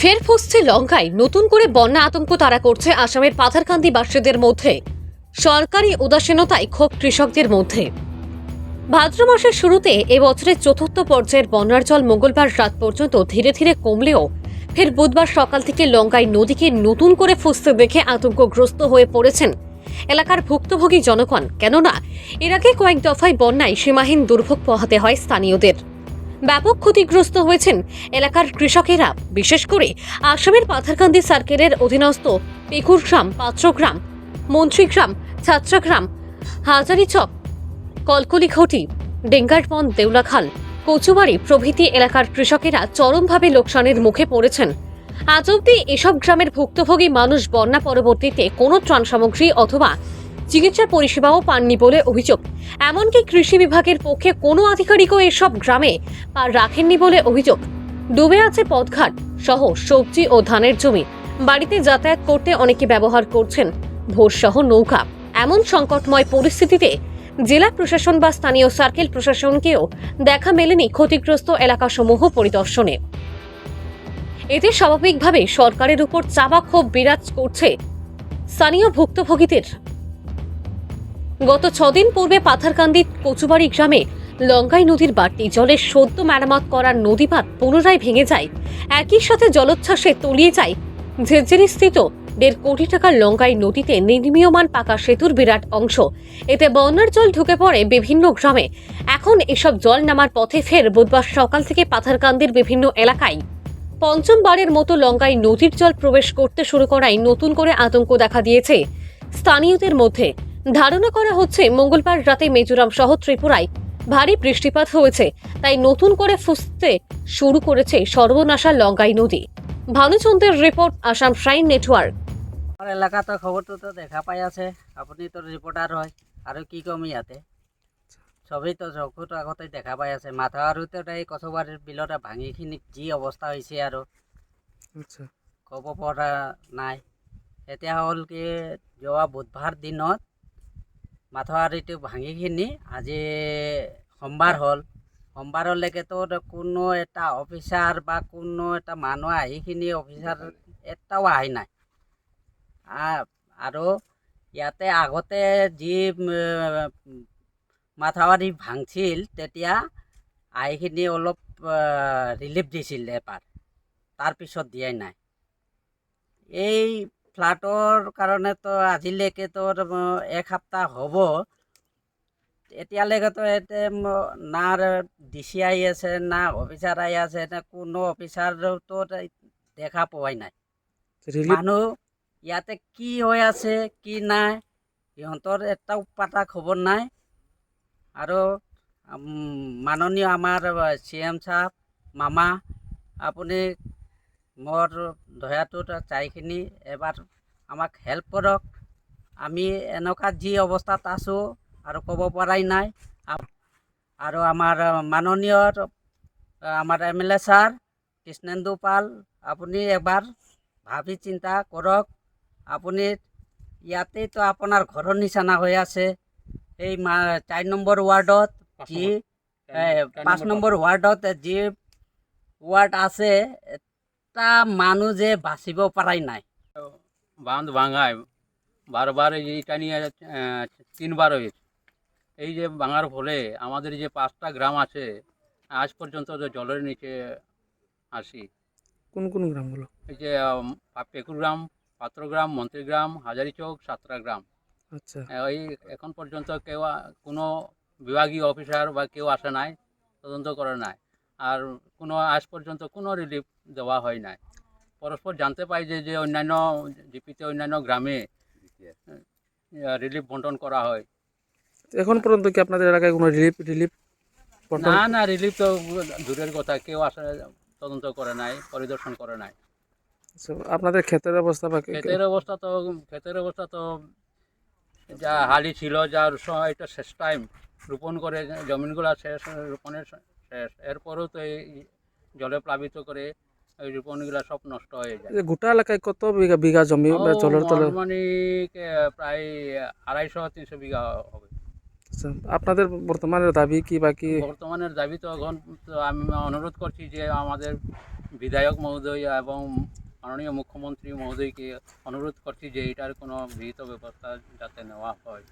ফের ফুসছে লঙ্কায়। নতুন করে বন্যা আতঙ্ক তারা করছে আসামের পাথারকান্দি বাসীদের মধ্যে। সরকারি উদাসীনতায় ক্ষোভ কৃষকদের মধ্যে। ভাদ্র মাসের শুরুতে এবছরের চতুর্থ পর্যায়ের বন্যার জল মঙ্গলবার রাত পর্যন্ত ধীরে ধীরে কমলেও ফের বুধবার সকাল থেকে লঙ্কায় নদীকে নতুন করে ফুসতে দেখে আতঙ্কগ্রস্ত হয়ে পড়েছেন এলাকার ভুক্তভোগী জনগণ। কেননা, এর আগে কয়েক দফায় বন্যায় সীমাহীন দুর্ভোগ পোহাতে হয় স্থানীয়দের। ব্যাপক ক্ষতিগ্রস্ত হয়েছেন এলাকার কৃষকেরা। বিশেষ করে আসামের পাথারকান্দি সার্কেলের অধীনস্থ পেকুরগ্রাম পাত্রগ্রাম মন্ত্রীগ্রাম ছাত্রাগ্রাম হাজারিচক কলকলিঘটি ডেঙ্গারপন দেউলাখাল কচুবাড়ি প্রভৃতি এলাকার কৃষকেরা চরমভাবে লোকসানের মুখে পড়েছেন। আজ অব্দি এসব গ্রামের ভুক্তভোগী মানুষ বন্যা পরবর্তীতে কোনো ত্রাণ সামগ্রী অথবা চিকিৎসা পরিষেবাও পাননি বলে অভিযোগ। এমনকি কৃষি বিভাগের পক্ষে কোনো আধিকারিকও এসব গ্রামে পা রাখেননি বলে অভিযোগ। ডুবে আছে পথঘাট সহ সবজি ও ধানের জমি। বাড়িতে যাতায়াত করতে অনেকে ব্যবহার করছেন। ভোরসহ নৌকা। এমন সংকটময় পরিস্থিতিতে জেলা প্রশাসন বা স্থানীয় সার্কেল প্রশাসনকেও দেখা মেলেনি ক্ষতিগ্রস্ত এলাকাসমূহ পরিদর্শনে। এতে স্বাভাবিকভাবে সরকারের উপর চাপা ক্ষোভ বিরাজ করছে স্থানীয় ভুক্তভোগীদের। গত ছদিন পূর্বে পাথারকান্দি কচুবাড়ি গ্রামে লঙ্কাই নদীর বাড়তি জলের সদ্য মেরামত করার নদীপাত পুনরায় ভেঙে যায়। একই সাথে জলোচ্ছ্বাসে তলিয়ে যায় ঝেরঝেরি স্থিত দেড় কোটি টাকার লঙ্কাই নদীতে নির্মীয়মান পাকা সেতুর বিরাট অংশ। এতে বন্যার জল ঢুকে পড়ে বিভিন্ন গ্রামে। এখন এসব জল নামার পথে ফের বুধবার সকাল থেকে পাথারকান্দির বিভিন্ন এলাকায়। পঞ্চমবারের মতো লঙ্কায় নদীর জল প্রবেশ করতে শুরু করায় নতুন করে আতঙ্ক দেখা দিয়েছে। স্থানীয়দের মধ্যে ধারণা করা হচ্ছে মঙ্গলবার রাতে মিজোরাম সহ ত্রিপুরায় ভারী বৃষ্টিপাত হয়েছে তাই নতুন করে ফুসতে শুরু করেছে সর্বনাশা লঙ্কাই নদী। ভানুচন্দ্রের রিপোর্ট আসাম শ্রাইন নেটওয়ার্ক আমাৰ এলেকাতো খবৰটোতো দেখা পাই আছে আপুনিতো ৰিপৰ্টাৰ হয় আৰু কি ক'ম ইয়াতে? চবেইতো চকুতো আগতে দেখা পাই আছে মাথাউৰিটো এই কচুবাৰীৰ বিলত ভাঙিখিনি যি অৱস্থা হৈছে আৰু। আচ্ছা। ক'ব পৰা নাই। এতিয়া হ'ল কি যোৱা বুধবাৰ দিনত মাথাউৰিটো ভাঙিখিনি আজি সোমবাৰ হ'ল। সোমবাৰলৈকেতো কোনো এটা অফিচাৰ বা কোনো এটা মানুহ আহিখিনি অফিচাৰ এটাও আহি নাই। আৰু ইয়াতে আগতে যি উম, মাথাউৰি ভাঙছিল তেতিয়া আইখিনি অলপ ৰিলিফ দিছিল এবাৰ তাৰপিছত দিয়াই নাই। এই ফ্লাডৰ কাৰণেতো আজিলৈকেতো এক সপ্তাহ হ'ব। এতিয়ালৈকেতো ম- না ডি চি আহি আছে না অফিচাৰ আহি আছে না কোনো অফিচাৰতো দেখা পোৱাই নাই। মানুহ ইয়াতে কি হৈ আছে কি নাই সিহঁতৰ এটাও পাতা খবৰ নাই। আৰু মাননীয় আমাৰ চি এম চাহাব মামা আপুনি মোৰ দয়াটোত চাইখিনি এবাৰ আমাক হেল্প কৰক। আমি এনেকুৱা যি অৱস্থাত আছোঁ আৰু ক'ব পৰাই নাই। আৰু আমাৰ মাননীয় আমাৰ M L A sir Krishnendu Pal আপুনি এবাৰ ভাবি চিন্তা কৰক। আপুনি ইয়াতেইতো আপোনাৰ ঘৰৰ নিচিনা হৈ আছে। এই মা চাৰি নম্বৰ ৱাৰ্ডত যি পাঁচ নম্বৰ ৱাৰ্ডত যি ৱাৰ্ড আছে এটা মানুহ যে বাচিব পৰাই নাই। বাঁধ ভাঙায়। বারবার এইটা নিয়ে তিনবার হয়েছে। এই যে ভাঙার ফলে আমাদের যে পাঁচটা গ্রাম আছে আজ পর্যন্ত জলের নিচে আসি। কোন কোন গ্রামগুলো? এই যে উম, পা- পেকুরগ্রাম পাত্রগ্রাম মন্ত্রীগ্রাম হাজারিচক সাতরাগ্রাম আচ্ছা। এই এখন পর্যন্ত কেউ কোনো বিভাগীয় অফিসার বা কেউ আসে নাই তদন্ত করে নাই। আর কোনো আজ পর্যন্ত কোনো রিলিফ দেওয়া হয় নাই। পরস্পর জানতে পাই যে যে অন্যান্য জিপিতে অন্যান্য গ্রামে রিলিফ বন্টন করা হয়। এখন পর্যন্ত কি আপনাদের এলাকায় কোনো রিলিফ রিলিফ না না রিলিফ তো দূরের কথা কেউ আসে তদন্ত করে নাই পরিদর্শন করে নাই। আপনাদের ক্ষেতের অবস্থা বা ক্ষেতের অবস্থা তো ক্ষেতের অবস্থা তো যা হালি ছিল যার সময় এটা শেষ টাইম রোপণ করে জমিনগুলো শেষ রোপণের শেষ এরপরেও তো এই জলে প্লাবিত করে এই সব নষ্ট হয়ে যায়। গোটা এলাকায় কত বিঘা বিঘা জমি জলের তলে? প্রায় আড়াইশো তিনশো বিঘা হবে। আচ্ছা, আপনাদের বর্তমানের দাবি কি বাকি বর্তমানের দাবি তো এখন আমি অনুরোধ করছি যে আমাদের বিধায়ক মহোদয় এবং মাননীয় মুখ্যমন্ত্রী মহোদয়কে অনুরোধ করছি যে এটার কোনো বিহিত ব্যবস্থা যাতে নেওয়া হয়।